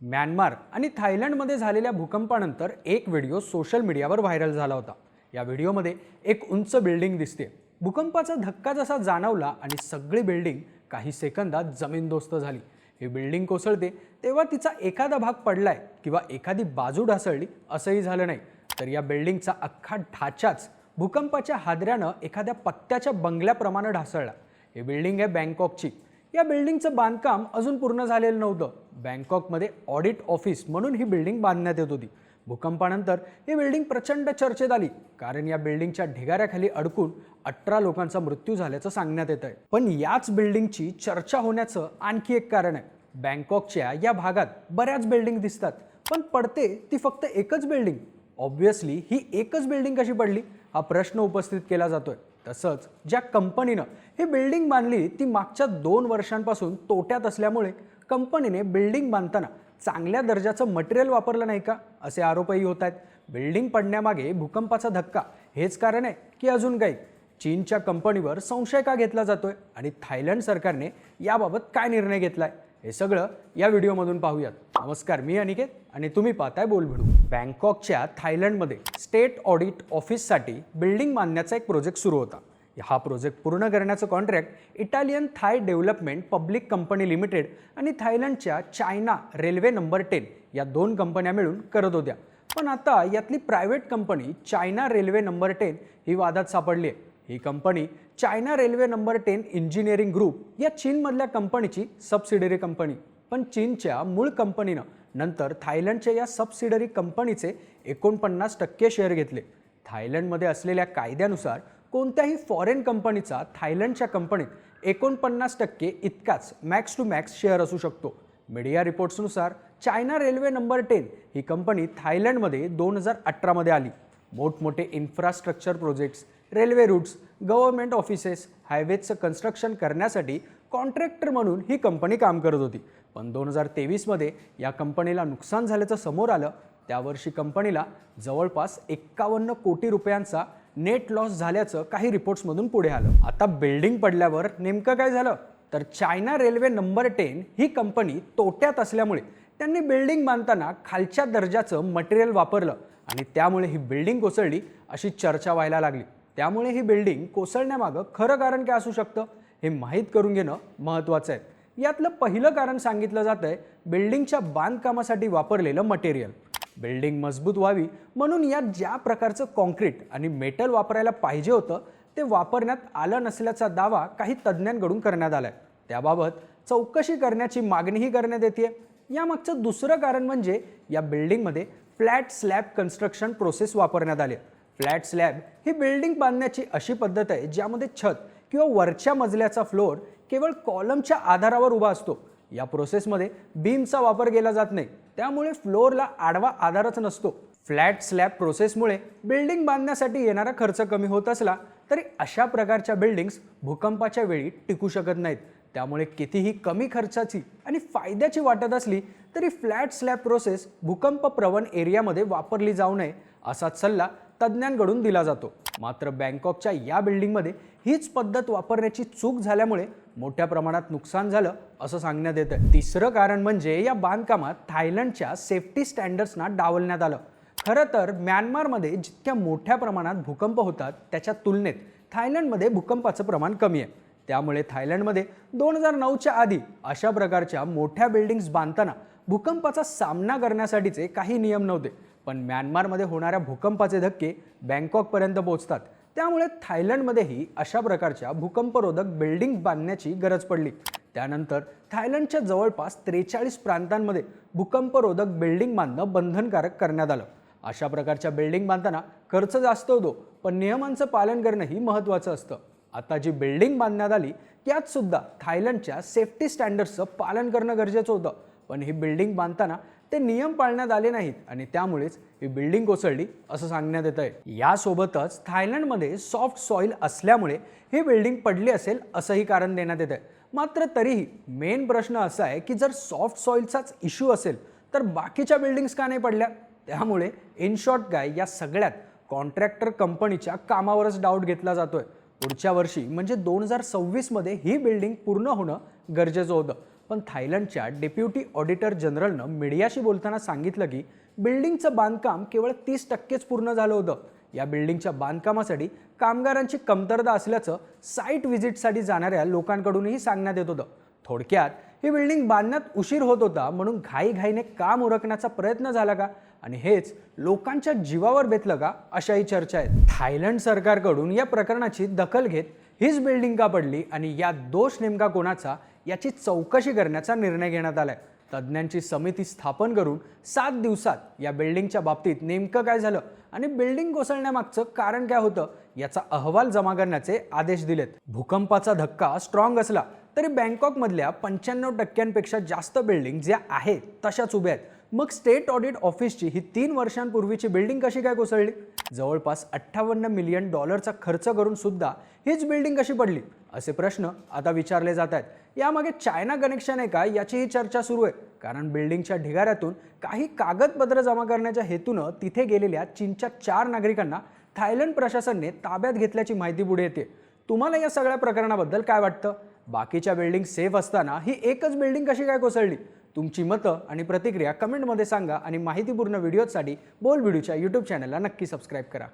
Myanmar आणि थायलंडमध्ये झालेल्या भूकंपानंतर एक व्हिडिओ सोशल मीडियावर व्हायरल झाला होता. या व्हिडिओमध्ये एक उंच बिल्डिंग दिसते. भूकंपाचा धक्का जसा जाणवला आणि सगळी बिल्डिंग काही सेकंदात जमीनदोस्त झाली. ही बिल्डिंग कोसळते तेव्हा तिचा एखादा भाग पडलाय किंवा एखादी बाजू ढासळली असंही झालं नाही. तर या बिल्डिंगचा अख्खा ढाचाच भूकंपाच्या हादऱ्यानं एखाद्या पत्त्याच्या बंगल्याप्रमाणे ढासळला. ही बिल्डिंग आहे बँकॉकची. या बिल्डिंगचं बांधकाम अजून पूर्ण झालेलं नव्हतं. बँकॉकमध्ये ऑडिट ऑफिस म्हणून ही बिल्डिंग बांधण्यात येत होती. भूकंपानंतर ही बिल्डिंग प्रचंड चर्चेत आली कारण या बिल्डिंगच्या ढिगाऱ्याखाली अडकून अठरा लोकांचा मृत्यू झाल्याचं सांगण्यात येत आहे पण याच बिल्डिंगची चर्चा होण्याचं आणखी एक कारण आहे. बँकॉकच्या या भागात बऱ्याच बिल्डिंग दिसतात पण पडते ती फक्त एकच बिल्डिंग. ऑब्व्हियसली ही एकच बिल्डिंग कशी पडली? हा प्रश्न उपस्थित केला जातोय. तसंच ज्या कंपनीनं ही बिल्डिंग बांधली ती मागच्या दोन वर्षांपासून तोट्यात असल्यामुळे कंपनीने बिल्डिंग बांधताना चांगल्या दर्जाचं मटेरियल वापरलं नाही का? असे आरोपही होत आहेत. बिल्डिंग पडण्यामागे भूकंपाचा धक्का हेच कारण आहे की अजून काही. चीनच्या कंपनीवर संशय का घेतला जातोय? आणि थायलंड सरकारने याबाबत काय निर्णय घेतला आहे हे सगळं या व्हिडिओमधून पाहूयात. नमस्कार मी अनिकेत आणि तुम्ही पाहताय बोलभिडू बँकॉकच्या थायलंडमध्ये स्टेट ऑडिट ऑफिससाठी बिल्डिंग बांधण्याचा एक प्रोजेक्ट सुरू होता. हा प्रोजेक्ट पूर्ण करण्याचं contract Italian Thai development public company limited आणि थायलंडच्या चायना रेल्वे नंबर टेन या दोन कंपन्या मिळून करत होत्या. पण आता यातली private company China railway number ten ही वादात सापडली आहे. ही company China railway number ten engineering group या चीनमधल्या कंपनीची सबसिडरी कंपनी. पण चीनच्या मूळ कंपनीनं नंतर थायलंडच्या या सबसिडरी कंपनीचे एकोणपन्नास टक्के शेअर घेतले. थायलंडमध्ये असलेल्या कायद्यानुसार कोणत्याही फॉरेन कंपनीचा थायलंडच्या कंपनीत एकोणपन्नास टक्के इतकाच मॅक्स टू मॅक्स शेअर असू शकतो. मीडिया रिपोर्ट्सनुसार चायना रेल्वे नंबर टेन ही कंपनी थायलंडमध्ये दोन हजार अठरामध्ये आली. मोठमोठे infrastructure projects railway routes government offices हायवेजचं construction करण्यासाठी कॉन्ट्रॅक्टर म्हणून ही कंपनी काम करत होती. पण दोन हजार तेवीसमध्ये या कंपनीला नुकसान झाल्याचं समोर आलं. त्यावर्षी कंपनीला जवळपास एक्कावन्न कोटी रुपयांचा नेट लॉस झाल्याचं काही रिपोर्ट्समधून पुढे आलं. आता बिल्डिंग पडल्यावर नेमकं काय झालं? तर चायना रेल्वे नंबर टेन ही कंपनी तोट्यात असल्यामुळे त्यांनी बिल्डिंग बांधताना खालच्या दर्जाचं मटेरियल वापरलं आणि त्यामुळे ही बिल्डिंग कोसळली अशी चर्चा व्हायला लागली. त्यामुळे ही बिल्डिंग कोसळण्यामागं खरं कारण काय असू शकतं हे माहीत करून घेणं महत्त्वाचं आहे. यातलं पहिलं कारण सांगितलं जातं आहे बिल्डिंगच्या बांधकामासाठी वापरलेलं मटेरियल बिल्डिंग मजबूत व्हावी म्हणून यात ज्या प्रकारचं कॉन्क्रीट आणि मेटल वापरायला पाहिजे होतं ते वापरण्यात आलं नसल्याचा दावा काही तज्ज्ञांकडून करण्यात आला आहे त्याबाबत चौकशी करण्याची मागणीही करण्यात येते. यामागचं दुसरं कारण म्हणजे या बिल्डिंगमध्ये फ्लॅट स्लॅब कन्स्ट्रक्शन प्रोसेस वापरण्यात आली फ्लॅट स्लॅब ही बिल्डिंग बांधण्याची अशी पद्धत आहे ज्यामध्ये छत किंवा वरच्या मजल्याचा फ्लोअर केवळ कॉलमच्या आधारावर उभा असतो. या प्रोसेसमध्ये बीमचा वापर केला जात नाही त्यामुळे फ्लोअरला आडवा आधारच नसतो. फ्लॅट स्लॅब प्रोसेसमुळे बिल्डिंग बांधण्यासाठी येणारा खर्च कमी होत असला तरी अशा प्रकारच्या बिल्डिंग्स भूकंपाच्या वेळी टिकू शकत नाहीत. त्यामुळे कितीही कमी खर्चाची आणि फायद्याची वाटत असली तरी फ्लॅट स्लॅब प्रोसेस भूकंप प्रवण एरियामध्ये वापरली जाऊ नये असा सल्ला तज्ज्ञांकडून दिला जातो. मात्र बँकॉकच्या या बिल्डिंगमध्ये हीच पद्धत वापरण्याची चूक झाल्यामुळे मोठ्या प्रमाणात नुकसान झालं असं सांगण्यात येतं तिसरं कारण म्हणजे या बांधकामात थायलंडच्या सेफ्टी स्टँडर्ड्सना डावलण्यात आलं. खरं तर म्यानमारमध्ये जितक्या मोठ्या प्रमाणात भूकंप होतात त्याच्या तुलनेत थायलंडमध्ये भूकंपाचं प्रमाण कमी आहे. त्यामुळे थायलंडमध्ये दोन हजार नऊच्या आधी अशा प्रकारच्या मोठ्या बिल्डिंग्स बांधताना भूकंपाचा सामना करण्यासाठीचे काही नियम नव्हते. पण म्यानमारमध्ये होणाऱ्या भूकंपाचे धक्के बँकॉकपर्यंत पोहोचतात. त्यामुळे थायलंडमध्येही अशा प्रकारच्या भूकंपरोधक बिल्डिंग बांधण्याची गरज पडली. त्यानंतर थायलंडच्या जवळपास त्रेचाळीस प्रांतांमध्ये भूकंपरोधक बिल्डिंग बांधणं बंधनकारक करण्यात आलं. अशा प्रकारच्या बिल्डिंग बांधताना खर्च जास्त होतो पण नियमांचं पालन करणंही महत्त्वाचं असतं. आता जी बिल्डिंग बांधण्यात आली त्यात सुद्धा थायलंडच्या सेफ्टी स्टँडर्डचं पालन करणं गरजेचं होतं. पण ही बिल्डिंग बांधताना ते नियम पाळण्यात आले नाहीत आणि त्यामुळेच ही बिल्डिंग कोसळली असं सांगण्यात येत आहे यासोबतच थायलंडमध्ये सॉफ्ट सॉईल असल्यामुळे ही बिल्डिंग पडली असेल असंही कारण देण्यात येत आहे मात्र तरीही मेन प्रश्न असा आहे की जर सॉफ्ट सॉईलचाच इश्यू असेल तर बाकीच्या बिल्डिंग्स का नाही पडल्या? त्यामुळे इन शॉर्ट काय या सगळ्यात कॉन्ट्रॅक्टर कंपनीच्या कामावरच डाऊट घेतला जातोय. पुढच्या वर्षी म्हणजे दोन हजार सव्वीसमध्ये ही बिल्डिंग पूर्ण होणं गरजेचं होतं. पण थायलंडच्या डेप्युटी ऑडिटर जनरलनं मीडियाशी बोलताना सांगितलं की बिल्डिंगचं बांधकाम केवळ तीस टक्केच पूर्ण झालं होतं. या बिल्डिंगच्या बांधकामासाठी कामगारांची कमतरता असल्याचं साईट व्हिजिटसाठी जाणाऱ्या लोकांकडूनही सांगण्यात येत होतं. थोडक्यात ही बिल्डिंग बांधण्यात उशीर होत होता म्हणून घाईघाईने काम उरकण्याचा प्रयत्न झाला का? आणि हेच लोकांच्या जीवावर बेतलं का? अशाही चर्चा आहेत. थायलंड सरकारकडून या प्रकरणाची दखल घेत हीच बिल्डिंग का पडली? आणि या दोष नेमका कोणाचा? याची चौकशी करण्याचा निर्णय घेण्यात आला आहे तज्ज्ञांची समिती स्थापन करून सात दिवसात या बिल्डिंगच्या बाबतीत नेमकं काय झालं आणि बिल्डिंग कोसळण्यामागचं कारण काय होतं याचा अहवाल जमा करण्याचे आदेश दिलेत. भूकंपाचा धक्का स्ट्रॉंग असला तरी बँकॉकमधल्या पंच्याण्णव टक्क्यांपेक्षा जास्त बिल्डिंग ज्या आहेत तशाच उभ्या आहेत. मग स्टेट ऑडिट ऑफिसची ही तीन वर्षांपूर्वीची बिल्डिंग कशी काय कोसळली? जवळपास अठ्ठावन्न मिलियन डॉलरचा खर्च करून सुद्धा हीच बिल्डिंग कशी पडली? असे प्रश्न आता विचारले जात आहेत. यामागे चायना कनेक्शन आहे का याचीही चर्चा सुरू आहे. कारण बिल्डिंगच्या ढिगाऱ्यातून काही कागदपत्र जमा करण्याच्या हेतूनं तिथे गेलेल्या चीनच्या चार नागरिकांना थायलंड प्रशासनने ताब्यात घेतल्याची माहिती पुढे येते. तुम्हाला या सगळ्या प्रकरणाबद्दल काय वाटतं? बाकीच्या बिल्डिंग सेफ असताना ही एकच बिल्डिंग कशी काय कोसळली? तुमची मतं आणि प्रतिक्रिया कमेंटमध्ये सांगा आणि माहितीपूर्ण व्हिडिओसाठी बोल व्हिडिओच्या यूट्यूब चॅनलला नक्की सबस्क्राईब करा.